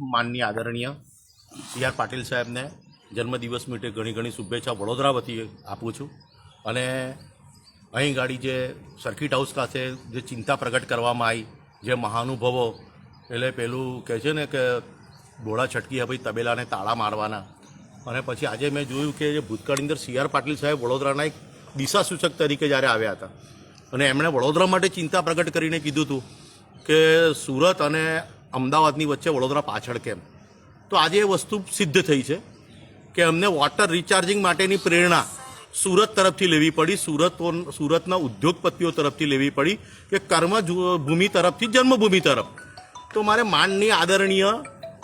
માનનીય આદરણીય C R Patil સાહેબને જન્મદિવસ માટે ઘણી ઘણી શુભેચ્છા વડોદરા વતી આપું છું. અને અહીં ગાડી જે સર્કિટ હાઉસ ખાતે જે ચિંતા પ્રગટ કરવામાં આવી, જે મહાનુભવો, એટલે પેલું કહે છે ને કે ડોળા છટકી ભાઈ તબેલાને તાળા મારવાના. અને પછી આજે મેં જોયું કે જે ભૂતકાળની અંદર સી આર પાટીલ સાહેબ વડોદરાના એક દિશા સૂચક તરીકે જ્યારે આવ્યા હતા. અને એમણે વડોદરા માટે ચિંતા પ્રગટ કરીને કીધું હતું કે સુરત અને અમદાવાદની વચ્ચે વડોદરા પાછળ કેમ? તો આજે એ વસ્તુ સિદ્ધ થઈ છે કે અમને વોટર રિચાર્જિંગ માટેની પ્રેરણા સુરત તરફથી લેવી પડી, સુરત, સુરતના ઉદ્યોગપતિઓ તરફથી લેવી પડી કે કર્મ ભૂમિ તરફથી જન્મભૂમિ તરફ. તો મારે માનની આદરણીય,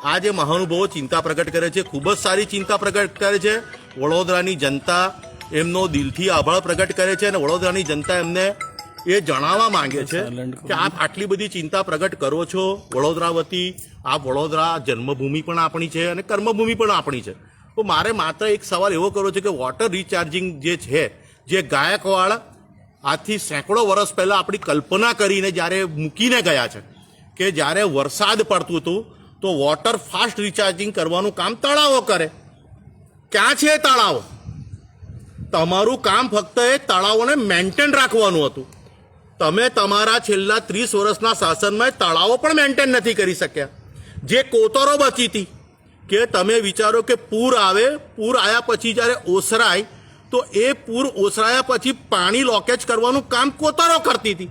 આ જે મહાનુભાવો ચિંતા પ્રગટ કરે છે, ખૂબ જ સારી ચિંતા પ્રગટ કરે છે, વડોદરાની જનતા એમનો દિલથી આભાર પ્રગટ કરે છે અને વડોદરાની જનતા એમને એ જણાવવા માંગે છે કે આપ આટલી બધી ચિંતા પ્રગટ કરો છો વડોદરા વતી આ વડોદરા જન્મભૂમિ પણ આપણી છે અને કર્મભૂમિ પણ આપણી છે. તો મારે માત્ર એક સવાલ એવો કરવો છે કે વોટર રિચાર્જિંગ જે છે જે ગાયકવાડ આજથી સેંકડો વર્ષ પહેલાં આપણી કલ્પના કરીને જ્યારે મૂકીને ગયા છે કે જ્યારે વરસાદ પડતું હતું તો વોટર ફાસ્ટ રિચાર્જિંગ કરવાનું કામ તળાવો કરે. ક્યાં છે એ તળાવો? તમારું કામ ફક્ત એ તળાવોને મેન્ટેન રાખવાનું હતું. તમે તમારા છેલ્લા ત્રીસ વર્ષના શાસનમાં તળાવો પણ મેન્ટેન નથી કરી શક્યા. જે કોતરો બચી હતી, કે તમે વિચારો કે પૂર આવે, પૂર આવ્યા પછી જ્યારે ઓસરાય, તો એ પૂર ઓસરાયા પછી પાણી લોકેજ કરવાનું કામ કોતરો કરતી હતી?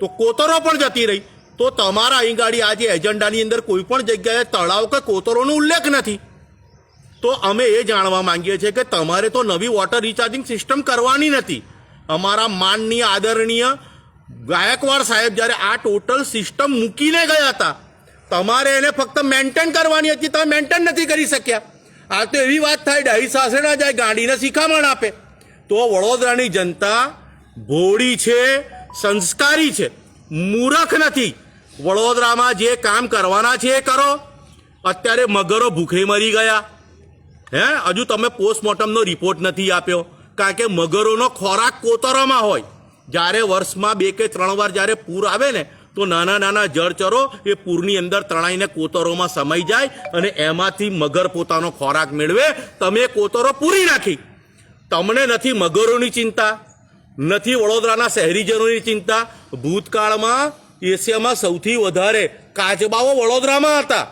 તો કોતરો પણ જતી રહી. તો તમારા અહીં ગાડી આજે એજન્ડાની અંદર કોઈ પણ જગ્યાએ તળાવ કે કોતરોનો ઉલ્લેખ નથી. તો અમે એ જાણવા માંગીએ છીએ કે તમારે તો નવી વોટર રિચાર્જિંગ સિસ્ટમ કરવાની નથી. અમારા માનનીય, આદરણીય ગાયકવાડ સાહેબ જ્યારે આ ટોટલ સિસ્ટમ મૂકીને ગયા હતા, તમારે એને ફક્ત મેન્ટેન કરવાની હતી, તમે મેન્ટેન નથી કરી શક્યા. આ તો એવી વાત થાય, ડાહી સાસરે ના જાય, ગાડીને શિખામણ આપે. તો વડોદરાની જનતા ભોળી છે, સંસ્કારી છે, મૂરખ નથી. વડોદરામાં જે કામ કરવાના છે એ કરો. અત્યારે મગરો ભૂખે મરી ગયા. હે, હજુ તમે પોસ્ટમોર્ટમનો રિપોર્ટ નથી આપ્યો. કારણ કે મગરોનો ખોરાક કોતરોમાં હોય? જ્યારે વર્ષમાં બે કે ત્રણ વાર જ્યારે પૂર આવે ને, તો નાના નાના જળચરો એ પૂરની અંદર તણાઈને કોતરોમાં સમાઈ જાય અને એમાંથી મગર પોતાનો ખોરાક મેળવે. તમે કોતરો પૂરી નાખી. તમને નથી મગરોની ચિંતા, નથી વડોદરાના શહેરીજનોની ચિંતા. ભૂતકાળમાં એશિયામાં સૌથી વધારે કાચબાઓ વડોદરામાં હતા.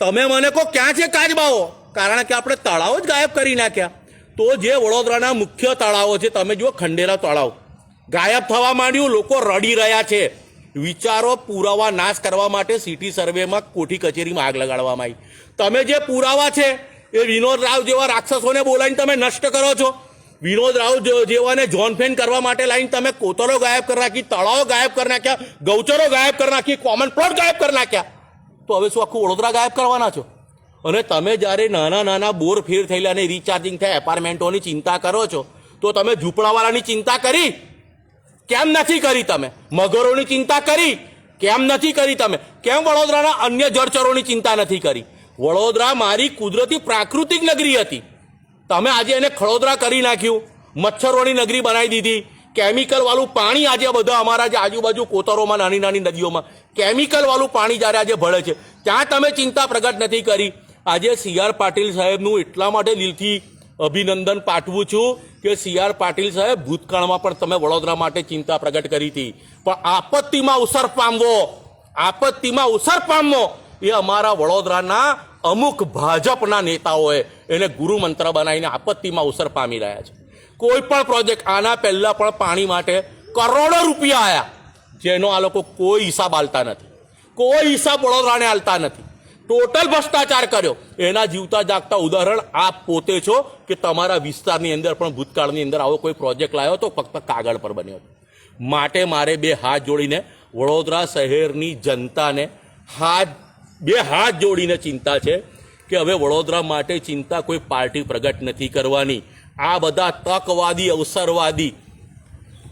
તમે મને કહો, ક્યાં છે કાચબાઓ? કારણ કે આપણે તળાવો જ ગાયબ કરી નાખ્યા. તો જે વડોદરાના મુખ્ય તળાવો છે, તમે જુઓ ખંડેરા તળાવ. ગાયબ થવા માંડ્યું, લોકો રડી રહ્યા છે. વિચારો પુરાવા નાશ કરવા માટે સિટી સર્વેમાં કોઠી કચેરીમાં આગ લગાડવામાં આવી. તમે જે પુરાવા છે, એ વિનોદ રાવ જેવા રાક્ષસોને બોલાવીને તમે નષ્ટ કરો છો. વિનોદ રાવ જેવાને જોનફેન કરવા માટે લાવીને તમે કોતરો ગાયબ કરી નાખી, તળાવો ગાયબ કરી નાખ્યા, ગૌચરો ગાયબ કરી નાખી કોમન પ્લોટ ગાયબ કરી નાખ્યા. તો હવે શું આખું વડોદરા ગાયબ કરવાના છો? અને તમે જ્યારે નાના નાના બોર ફેર થયેલા અને રિચાર્જિંગ થયા એપાર્ટમેન્ટોની ચિંતા કરો છો, તો તમે ઝૂંપડાવાળાની ચિંતા કરી? કેમ નથી કરી તમે? મગરોની ચિંતા કરી? કેમ નથી કરી તમે? કેમ વડોદરાના અન્ય જળચરોની ચિંતા નથી કરી? વડોદરા મારી કુદરતી પ્રાકૃતિક નગરી હતી. તમે આજે એને ખડોદરા કરી નાખ્યું. મચ્છરોની નગરી બનાવી દીધી. કેમિકલવાળું પાણી આજે બધા અમારા જે આજુબાજુ કોતરોમાં, નાની નાની નદીઓમાં કેમિકલવાળું પાણી જ્યારે આજે ભળે છે, ત્યાં તમે ચિંતા પ્રગટ નથી કરી. આજે સી આર પાટીલ સાહેબનું એટલા માટે દિલથી અભિનંદન પાઠવું છું કે સી આર પાટીલ સાહેબ, ભૂતકાળમાં પણ તમે વડોદરા માટે ચિંતા પ્રગટ કરી હતી. પણ આપત્તિમાં અવસર પામવો, આપત્તિમાં અવસર પામવો, એ અમારા વડોદરાના અમુક ભાજપના નેતાઓએ એને ગુરુ મંત્ર બનાવીને આપત્તિમાં અવસર પામી રહ્યા છે. કોઈ પણ પ્રોજેક્ટ આના પહેલા પણ પાણી માટે કરોડો રૂપિયા આવ્યા જેનો આ લોકો કોઈ હિસાબ આલતા નથી. કોઈ હિસાબ વડોદરાને આલતા નથી. ટોટલ ભ્રષ્ટાચાર કર્યો. એના જીવતા જાગતા ઉદાહરણ આપ પોતે છો કે તમારા વિસ્તારની અંદર પણ ભૂતકાળની અંદર આવો કોઈ પ્રોજેક્ટ લાવ્યો તો ફક્ત કાગળ પર બન્યો હતો. માટે મારે બે હાથ જોડીને વડોદરા શહેરની જનતાને હાથ, બે હાથ જોડીને ચિંતા છે કે હવે વડોદરા માટે ચિંતા કોઈ પાર્ટી પ્રગટ નથી કરવાની. આ બધા તકવાદી, અવસરવાદી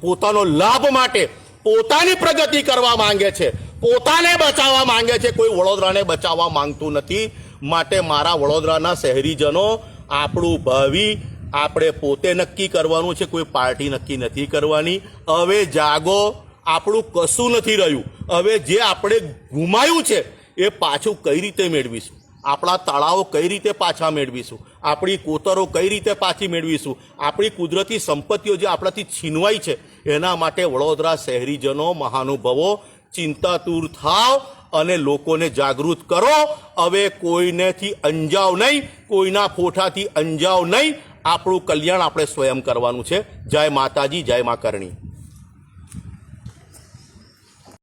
પોતાનો લાભ માટે પોતાની પ્રગતિ કરવા માંગે છે. પોતાને બચાવવા માંગે છે. કોઈ વડોદરાને બચાવવા માંગતું નથી. માટે મારા વડોદરાના શહેરીજનો આપણું ભાવિ આપણે પોતે નક્કી કરવાનું છે. કોઈ પાર્ટી નક્કી નથી કરવાની. હવે જાગો. આપણું કશું નથી રહ્યું. હવે જે આપણે ગુમાયું છે, એ પાછું કઈ રીતે મેળવીશું? આપણા તળાવો કઈ રીતે પાછા મેળવીશું? આપણી કોતરો કઈ રીતે પાછી મેળવીશું? આપણી કુદરતી સંપત્તિઓ જે આપણાથી છીનવાઈ છે, એના માટે વડોદરા શહેરીજનો, મહાનુભાવો ચિંતાતુર થાવ અને લોકોને જાગૃત કરો. હવે કોઈનેથી અંજાવ નહીં, કોઈના ફોટાથી અંજાવ નહીં. આપણું કલ્યાણ આપણે સ્વયં કરવાનું છે. જય માતાજી, જય મા કરણી.